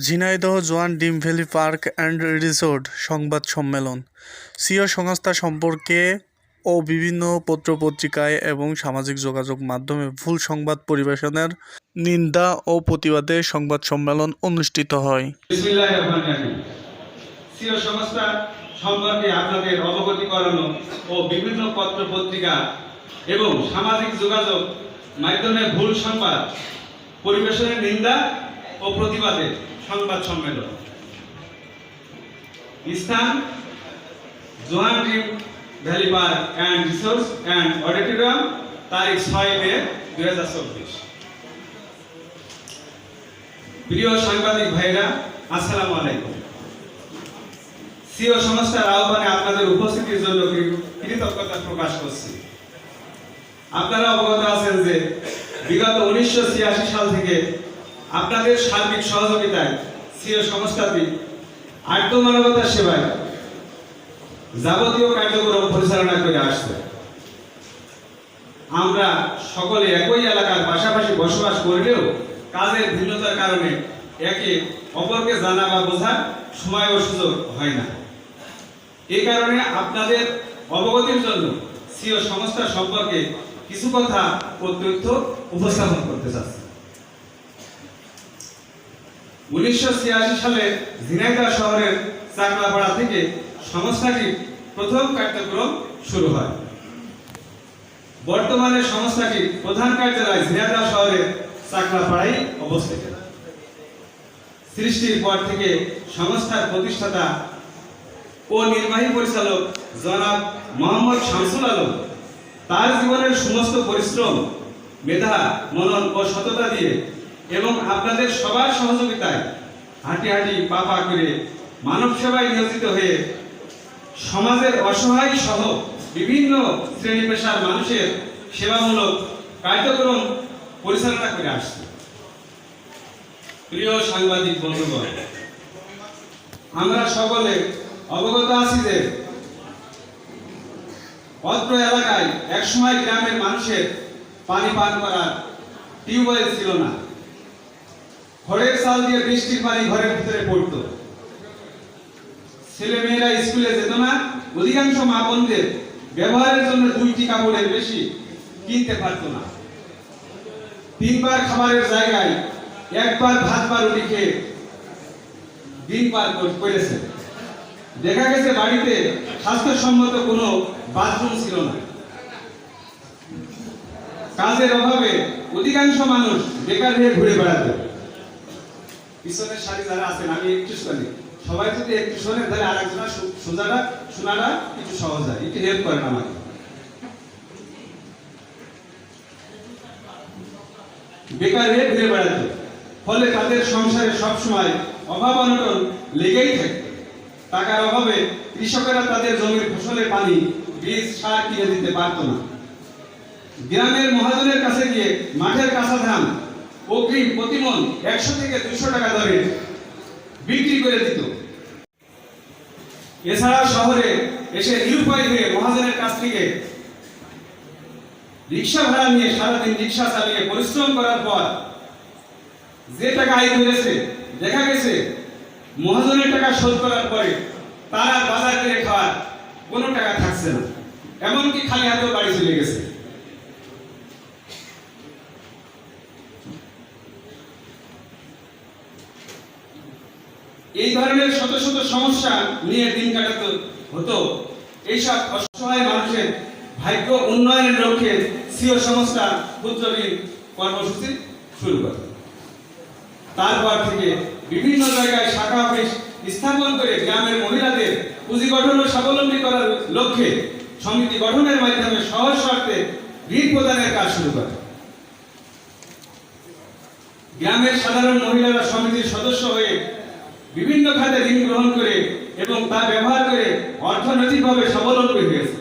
ঝিনাইদহ, জোয়ান, ডিম valley park and resort সংবাদ সম্মেলন। সিও সংস্থা সম্পর্কে ও বিভিন্ন পত্রপত্রিকায় এবং সামাজিক যোগাযোগ মাধ্যমে ভুল সংবাদ পরিবেশনের নিন্দা ও প্রতিবাদে সংবাদ সম্মেলন অনুষ্ঠিত হয়। সম্পর্কে আপনাদের করানো ও বিভিন্ন পত্র পত্রিকা এবং সামাজিক যোগাযোগ মাধ্যমে ভুল সংবাদ পরিবেশনের নিন্দা ও প্রতিবাদে সংবাদ সম্মেলন। স্থান Johan dream valley and resort and auditorium, তারিখ ছয় মে দুই হাজার চব্বিশ। প্রিয় সাংবাদিক ভাইরা, আসসালামু আলাইকুম। সিও সংস্থার আহ্বানে আপনাদের উপস্থিতির জন্য কৃতজ্ঞতা প্রকাশ করছি। আপনারা অবগত আছেন যে বিগত উনিশশো ছিয়াশি সাল থেকে আপনাদের সার্বিক সহযোগিতায় সিও সংস্থাটি আর্থ মানবতার সেবায় যাবতীয় কার্যক্রম পরিচালনা করে আসছে। আমরা সকলে একই এলাকার পাশাপাশি বসবাস করলেও কাজের ভিন্নতার কারণে একে অপরকে জানা বা বোঝার সময় ও সুযোগ হয় না। এই কারণে আপনাদের অবগতির জন্য সিও সংস্থা সম্পর্কে কিছু কথা ও তথ্য উপস্থাপন করতে চাচ্ছি। উনিশশো সালে ঝিনাইদহ শহরের চাকলাপাড়া থেকে সংস্থাটির প্রথম কার্যক্রম শুরু হয়। বর্তমানে সংস্থাটির প্রধান কার্যালয় ঝিনাইদহ শহরের চাকলাপাড়ায় অবস্থিত। সৃষ্টির পর থেকে সংস্থার প্রতিষ্ঠাতা ও নির্বাহী পরিচালক জনাব মোহাম্মদ শামসুল আলম তার জীবনের সমস্ত পরিশ্রম মেধা, মনন ও সততা দিয়ে এবং আপনাদের সবার সহযোগিতায় হাঁটি হাঁটি পা পা করে মানব সেবায় নিয়োজিত হয়ে সমাজের অসহায় সহ বিভিন্ন শ্রেণি পেশার মানুষের সেবামূলক কার্যক্রম পরিচালনা করে আসছে। প্রিয় সাংবাদিক বন্ধুগণ, আমরা সকলে অবগত আছি যে অত্র এলাকায় একসময় গ্রামের মানুষের পানি পান করার টিউবওয়েল ছিল না। ঘরের চাল দিয়ে বৃষ্টির পানি ঘরের ভিতরে পড়তো। ছেলে মেয়েরা স্কুলে যেত না, অধিকাংশ মা বোনদের ব্যবহারের জন্য দুইটি কাপড়ের বেশি কিনতে পারতো না। তিনবার খাবারের জায়গায় একবার ভাত বা রুটি খেয়ে দিন পার করেছে। দেখা গেছে বাড়িতে স্বাস্থ্যসম্মত কোনো বাথরুম ছিল না। কাজের অভাবে অধিকাংশ মানুষ বেকার হয়ে ঘুরে বেড়াতো। পিছনের সারি যারা আছেন, আমি একটু শুনি। সবাই যদি একটু শোনেন, তাহলে আরেকজনের শু- শোনাটা একটু সহজ হয়, একটু হেল্প করেন আমাকে। বেকার হয়ে ঘুরে ফলে তাদের সংসারে সবসময় অভাব অনটন লেগেই থাকে টাকার অভাবে কৃষকেরা তাদের জমির ফসলের পানি, বীজ, সার কিনে দিতে পারত না। গ্রামের মহাজনের কাছে গিয়ে মাঠের কাঁচা ধান অগ্রিম প্রতিমন একশো থেকে দুশো টাকা দরে বিক্রি করে দিত। এছাড়া শহরে এসে নিরুপায় হয়ে মহাজনের কাছ থেকে রিক্সা ভাড়া নিয়ে সারাদিন রিক্সা চালিয়ে পরিশ্রম করার পর যে টাকা আয় করেছে, দেখা গেছে, মহাজনের টাকা শোধ করার পরে তারা বাজার করে খাওয়ার কোনো টাকা থাকছে না। এমনকি খালি হাতেও বাড়ি চলে গেছে। এই ধরনের শত শত সমস্যা নিয়ে দিন কাটাতে হতো। এইসব অসহায় মানুষের ভাগ্য উন্নয়নের লক্ষ্যে সিও সংস্থা ক্ষুদ্র ঋণ কর্মসূচি শুরু করে। তারপর থেকে বিভিন্ন জায়গায় শাখা অফিস স্থাপন করে গ্রামের মহিলাদের পুঁজি গঠন ও স্বাবলম্বী করার লক্ষ্যে সমিতি গঠনের মাধ্যমে সহজ শর্তে ঋণ প্রদানের কাজ শুরু করে। গ্রামের সাধারণ মহিলারা সমিতির সদস্য হয়ে বিভিন্ন খাতে ঋণ গ্রহণ করে এবং তা ব্যবহার করে অর্থনৈতিকভাবে স্বাবলম্বী হয়েছে।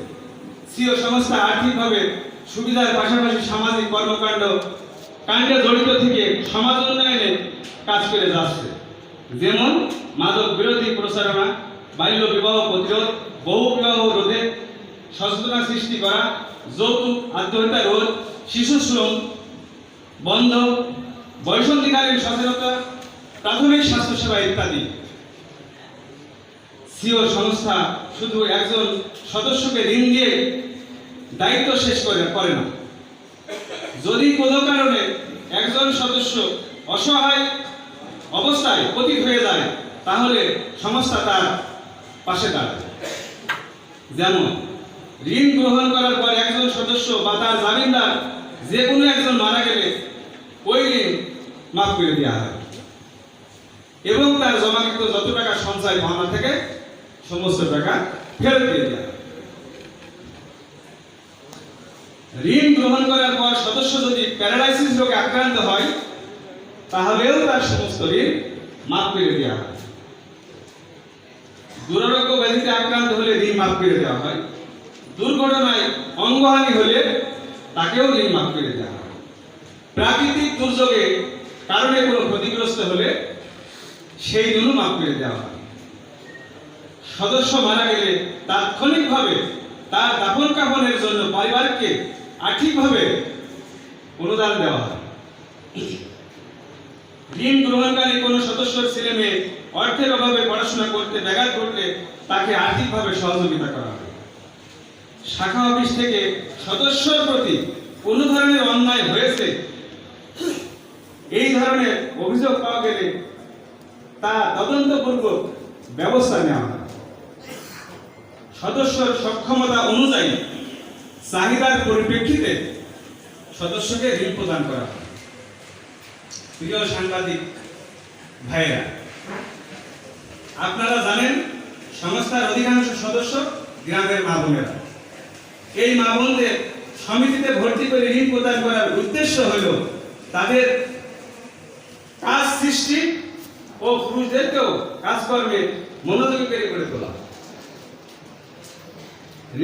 সিও সংস্থা আর্থিকভাবে সুবিধার পাশাপাশি সামাজিক কর্মকাণ্ড কাণ্ডে জড়িত থেকে সমাজ উন্নয়নে কাজ করে যাচ্ছে। যেমন মাদক বিরোধী প্রচারণা, বাল্য বিবাহ প্রতিরোধ, বহু বিবাহ রোধে সচেতনতা সৃষ্টি করা, যৌতুক, আত্মহত্যা রোধ, শিশু শ্রম বন্ধ বয়সন্ধিকালীন সচেতনতা প্রাথমিক স্বাস্থ্যসেবা ইত্যাদি। সিও সংস্থা শুধু একজন সদস্যকে ঋণ দিয়ে দায়িত্ব শেষ করে করে না। যদি কোনো কারণে একজন সদস্য অসহায় অবস্থায় পতিত হয়ে যায়, তাহলে সংস্থা তার পাশে দাঁড়ায়। যেমন, ঋণ গ্রহণ করার পর একজন সদস্য বা তার জামিনদার যে কোনো একজন মারা গেলে ওই ঋণ মাফ করে দেওয়া হয়। এবং তার জমাকৃত যত টাকা সঞ্চয় ভাবনা থেকে সমস্ত টাকা ফেরত দিয়ে দেওয়া ঋণ গ্রহণ করার পর সদস্য যদি প্যারালাইসিস রোগে আক্রান্ত হয়, তাহলেও তার সমস্ত ঋণ মাফ করে দেওয়া হয়। দুরারোগ্য ব্যাধিতে আক্রান্ত হলে ঋণ মাফ করে দেওয়া হয়। দুর্ঘটনায় অঙ্গহানি হলে তাকেও ঋণ মাফ করে দেওয়া হয়। প্রাকৃতিক দুর্যোগে কারণে কোনো ক্ষতিগ্রস্ত হলে সেই ঋণও মাফ করে দেওয়া হয়। সদস্য মারা গেলে তাৎক্ষণিকভাবে তার দাফন কাফনের জন্য পরিবারকে আর্থিকভাবে অনুদান দেওয়া হয়। ঋণ গ্রহণকারী কোনো সদস্যর ছেলে মেয়ে অর্থের অভাবে পড়াশোনা করতে ব্যাঘাত করলে তাকে আর্থিকভাবে সহযোগিতা করা হয়। শাখা অফিস থেকে সদস্যর প্রতি কোনো ধরনের অন্যায় হয়েছে? এই ধরনের অভিযোগ পাওয়া গেলে তা তদন্তপূর্বক ব্যবস্থা নেওয়া হয়। সদস্যর সক্ষমতা অনুযায়ী চাহিদার পরিপ্রেক্ষিতে সদস্যকে ঋণ প্রদান করা হয়। প্রিয় সাংবাদিক ভাইয়েরা, আপনারা জানেন সংস্থার অধিকাংশ সদস্য গ্রামের মা বোনেরা। এই মা বোনদের সমিতিতে ভর্তি করে ঋণ প্রদান করার উদ্দেশ্য হল তাদের কাজ সৃষ্টি ও পুরুষদেরকেও কাজকর্মে মনোযোগী করে গড়ে তোলা।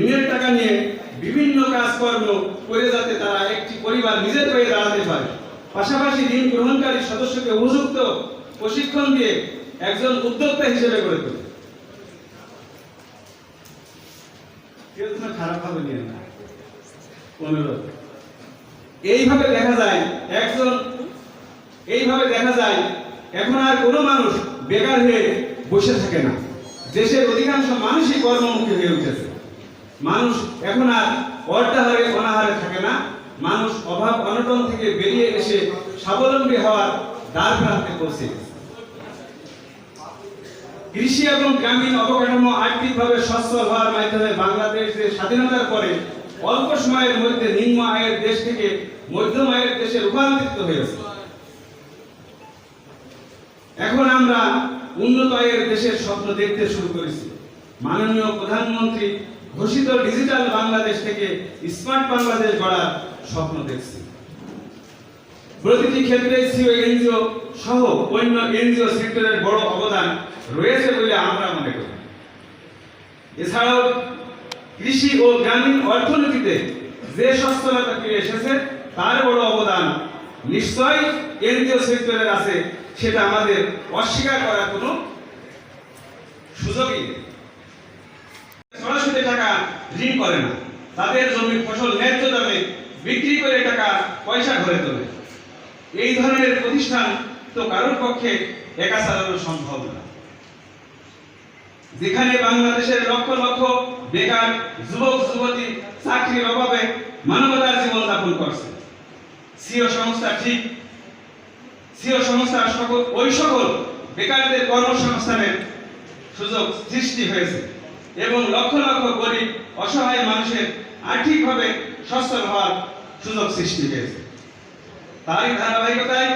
ঋণের টাকা নিয়ে বিভিন্ন কাজকর্ম করে যাতে তারা একটি পরিবার নিজের হয়ে দাঁড়াতে পারে। পাশাপাশি ঋণ গ্রহণকারী সদস্যকে উপযুক্ত প্রশিক্ষণ দিয়ে একজন উদ্যোক্তা হিসেবে গড়ে তোলে। কেউ যেন খারাপ নিয়ে অনুরোধ। এইভাবে দেখা যায়, একজন এইভাবে দেখা যায় এখন আর কোনো মানুষ বেকার হয়ে বসে থাকে না। দেশের অধিকাংশ মানুষই কর্মমুখী হয়ে উঠেছে। মানুষ এখন আর অর্ধাহারে অনাহারে থাকে না। মানুষ অভাব, অনটন থেকে বেরিয়ে এসে স্বাবলম্বী হওয়ার দ্বার প্রান্তে পৌঁছে। কৃষি এবং গ্রামীণ অবকাঠামো আর্থিকভাবে সচ্ছল হওয়ার মাধ্যমে বাংলাদেশ স্বাধীনতার পরে অল্প সময়ের মধ্যে নিম্ন আয়ের দেশ থেকে মধ্যম আয়ের দেশে রূপান্তরিত হয়েছে। এখন আমরা উন্নত আয়ের দেশের স্বপ্ন দেখতে শুরু করেছি। মাননীয় প্রধানমন্ত্রী ঘোষিত ডিজিটাল বাংলাদেশ থেকে স্মার্ট বাংলাদেশ গড়ার স্বপ্ন দেখছি। প্রতিটি ক্ষেত্রে সিও, এনজিও সহ অন্য এনজিও সেক্টরের বড় অবদান রয়েছে বলে আমরা মনে করি। এছাড়াও কৃষি ও গ্রামীণ অর্থনীতিতে যে সচ্ছলতা ফিরে এসেছে, তার বড় অবদান নিশ্চয়ই এনজিও সেক্টরের আছে। সেটা আমাদের অস্বীকার করার কোনো সুযোগই সরাসরি টাকা ঋণ করে না। তাদের জমির ফসল ন্যায্য দামে বিক্রি করে টাকা পয়সা ঘরে তোলে। এই ধরনের প্রতিষ্ঠান তো কারোর পক্ষে একা চালানো সম্ভব না। যেখানে বাংলাদেশের লক্ষ লক্ষ বেকার যুবক, যুবতী চাকরির অভাবে মানবতার জীবন যাপন করছে। সিও সংস্থা ঠিক সিও সংস্থার সকল ওই সকল বেকারদের কর্মসংস্থানের সুযোগ সৃষ্টি হয়েছে এবং লক্ষ লক্ষ গরিব, অসহায় মানুষের আর্থিকভাবে সচ্ছল হওয়ার সুযোগ সৃষ্টি হয়েছে। তারই ধারাবাহিকতায়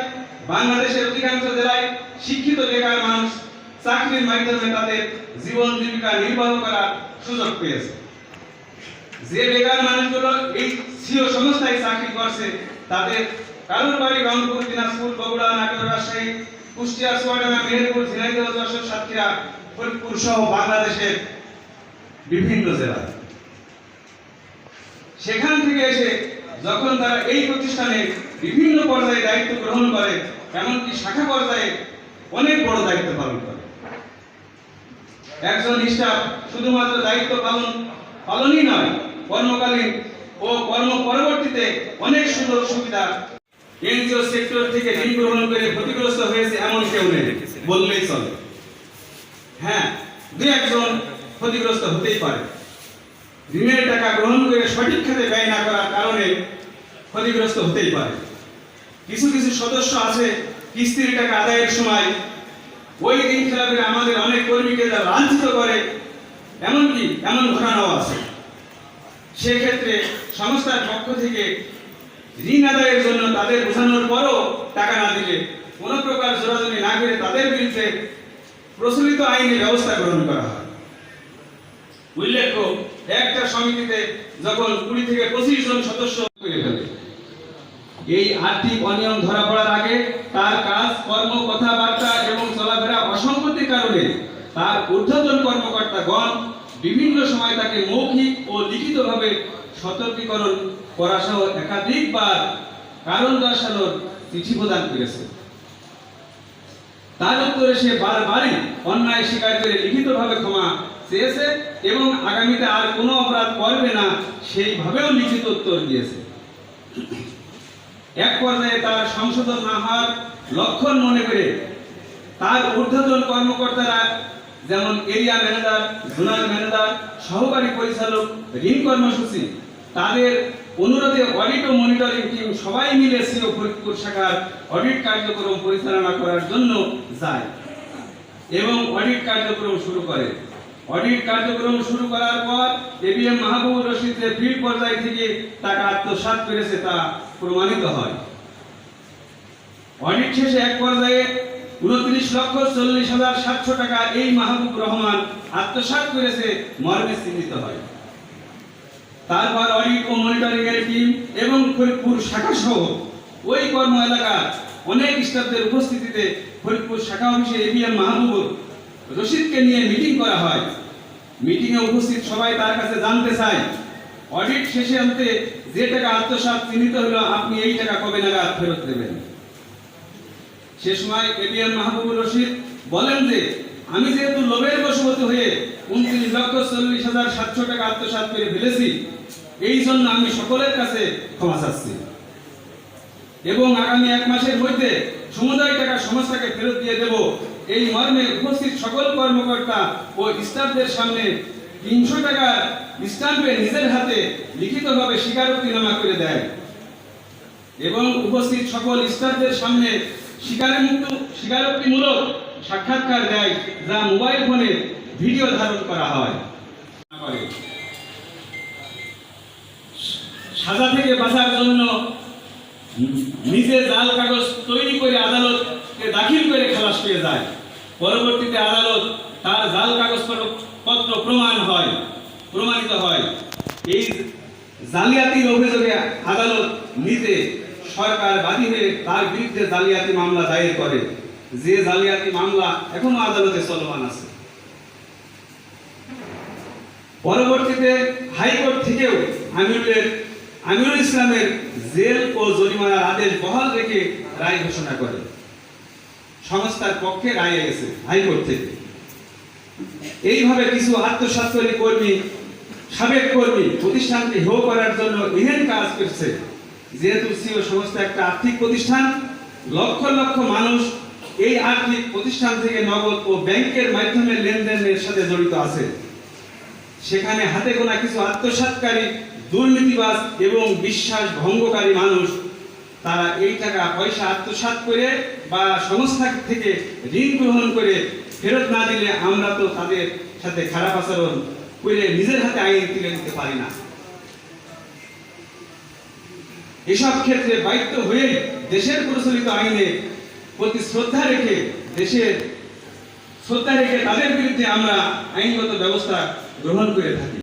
বাংলাদেশের অধিকাংশ জেলায় শিক্ষিত বেকার মানুষ চাকরির মাধ্যমে তাদের জীবন জীবিকা নির্বাহ করার সুযোগ পেয়েছে। যে বেকার মানুষগুলো এই সিও সংস্থায় চাকরি করছে, তাদের কারোর বাড়ি রংপুর দিনাজপুর, বগুড়া, নাটোর, রাজশাহী, কুষ্টিয়া চুয়াডাঙ্গা মেহেরপুর, ঝিনাইদহ, যশোর, সাতক্ষীরা, ফরিদপুর সহ বাংলাদেশের বিভিন্ন জেলা। সেখান থেকে এসে যখন তারা এই প্রতিষ্ঠানে বিভিন্ন পর্যায়ে দায়িত্ব গ্রহণ করে, এমনকি শাখা পর্যায়ে অনেক বড় দায়িত্ব পালন করে। একজন স্টাফ শুধুমাত্র দায়িত্ব পালন, পালনই নয়, কর্মকালীন ও কর্ম পরবর্তীতে অনেক সুযোগ সুবিধা এনজিও সেক্টর থেকে ঋণ গ্রহণ করে ক্ষতিগ্রস্ত হয়েছে এমন কেউ নেই। বললেই চলে। হ্যাঁ দুই একজন ক্ষতিগ্রস্ত হতেই পারে। ঋণের টাকা গ্রহণ করে সঠিক খাতে ব্যয় না করার কারণে ক্ষতিগ্রস্ত হতেই পারে। কিছু কিছু সদস্য আছে কিস্তির টাকা আদায়ের সময় ওই ঋণ খেলাপের আমাদের অনেক কর্মীকে তারা লাঞ্ছিত করে। এমনকি এমন ঘটনাও আছে। সেক্ষেত্রে সংস্থার পক্ষ থেকে ঋণ আদায়ের জন্য তাদের বোঝানোর পরও টাকা না দিলে কোনো প্রকার জোরাজুরি না করে তাদের বিরুদ্ধে প্রচলিত আইনে ব্যবস্থা গ্রহণ করা হয়। উল্লেখ্য, একটা সমিতিতে যখন কুড়ি থেকে পঁচিশ জন সদস্য করে ফেলে, এই আর্থিক অনিয়ম ধরা পড়ার আগে তার কাজ, কর্ম, কথাবার্তা এবং চলাফেরা অসঙ্গতির কারণে তার ঊর্ধ্বতন কর্মকর্তাগণ বিভিন্ন সময় তাকে মৌখিক ও লিখিতভাবে সতর্কীকরণ করা সহ একাধিকবার কারণ দর্শানোর চিঠি প্রদান করেছে। তার উত্তরে সে বারবারই অন্যায় স্বীকার করে লিখিতভাবে ক্ষমা চেয়েছে এবং আগামীতে আর কোনো অপরাধ করবে না, সেইভাবেও লিখিত উত্তর দিয়েছে। এক পর্যায়ে তার সংশোধন না হওয়ার লক্ষণ মনে করে তার ঊর্ধ্বতন কর্মকর্তারা যেমন এরিয়া ম্যানেজার, জোনাল ম্যানেজার, সহকারী পরিচালক, ঋণ কর্মসূচি তাদের অনুরোধে অডিট ও মনিটরিং টিম সবাই মিলে সিও ফরিদপুর শাখার অডিট কার্যক্রম পরিচালনা করার জন্য যায় এবং অডিট কার্যক্রম শুরু করে। অডিট কার্যক্রম শুরু করার পর এবিএম মাহবুবুর রশিদ ফিল্ড পর্যায় থেকে টাকা আত্মসাৎ করেছে তা প্রমাণিত হয়। অডিট শেষে এক পর্যায়ে উনত্রিশ লক্ষ চল্লিশ হাজার সাতশো টাকা এই মাহবুব রহমান আত্মসাৎ করেছে মর্মে চিহ্নিত হয়। তারপর অডিট মনিটরিং এর টিম এবং ফরিদপুর শাখা সহ ওই কর্ম এলাকার অনেক স্টাফদের উপস্থিতিতে ফরিদপুর শাখা অফিসে এবিএম মাহবুবুর রশিদকে নিয়ে মিটিং করা হয়। মিটিংয়ে উপস্থিত সবাই তার কাছে জানতে চায়, অডিট শেষে আনতে যে টাকা আত্মসাৎ চিহ্নিত হলো, আপনি এই টাকা কবে নাগাদ ফেরত দেবেন? সে সময় এবিএম মাহবুবুর রশিদ বলেন যে, আমি যেহেতু লোভের বশবর্তী হয়ে উনত্রিশ লক্ষ চল্লিশ হাজার সাতশো টাকা আত্মসাৎ করে ফেলেছি এই জন্য আমি সকলের কাছে ক্ষমা চাচ্ছি। এবং আগামী এক মাসের মধ্যে সমুদায় টাকা সংস্থাকে ফেরত দিয়ে দেব। এই মর্মে উপস্থিত সকল কর্মকর্তা ও স্টাফদের সামনে তিনশো টাকার স্টাম্পে নিজের হাতে লিখিতভাবে স্বীকারোক্তিনামা করে দেয়। এবং উপস্থিত সকল স্টাফদের সামনে স্বীকারোক্ত স্বীকারোক্তিমূলক সাক্ষাৎকার দেয়, যা মোবাইল ফোনে ভিডিও ধারণ করা হয়। সাজা থেকে বাঁচার জন্য নিজে জাল কাগজ তৈরি করে আদালতকে দাখিল করে খালাস পেয়ে যায়। পরবর্তীতে আদালত তার জাল কাগজ পত্র প্রমাণ হয়, প্রমাণিত হয়। এই জালিয়াতির অভিযোগে আদালত নিজে সরকার বাদী হয়ে তার বিরুদ্ধে জালিয়াতি মামলা দায়ের করে। যে জালিয়াতি মামলা এখনও আদালতে চলমান আছে। পরবর্তীতে হাইকোর্ট থেকেও আমিরুলের আমিরুল ইসলামের জেল ও জরিমানার আদেশ বহাল রেখে রায় ঘোষণা করে। সংস্থার পক্ষে রায় এসেছে হাইকোর্ট থেকে। এইভাবে কিছু আত্মস্বাস্থ্যী কর্মী, সাবেক কর্মী প্রতিষ্ঠানকে হেয় করার জন্য এহেন কাজ করছে। যেহেতু সিও সংস্থা একটা আর্থিক প্রতিষ্ঠান, লক্ষ লক্ষ মানুষ এই আর্থিক প্রতিষ্ঠান থেকে নগদ ও ব্যাংকের মাধ্যমে লেনদেনের সাথে জড়িত আছে। সেখানে হাতে গোনা কিছু আত্মসাৎকারী দুর্নীতিবাজ এবং বিশ্বাস ভঙ্গকারী মানুষ, তারা এই টাকা পয়সা আত্মসাৎ করে বা সংস্থা থেকে ঋণ গ্রহণ করে ফেরত না দিলে আমরা তো তাদের সাথে খারাপ আচরণ করে নিজের হাতে আইন তুলে নিতে পারি না। এসব ক্ষেত্রে বাধ্য হয়ে দেশের প্রচলিত আইনে প্রতি শ্রদ্ধা রেখে দেশের, শ্রদ্ধা রেখে তাদের বিরুদ্ধে আমরা আইনগত ব্যবস্থা গ্রহণ করে থাকি।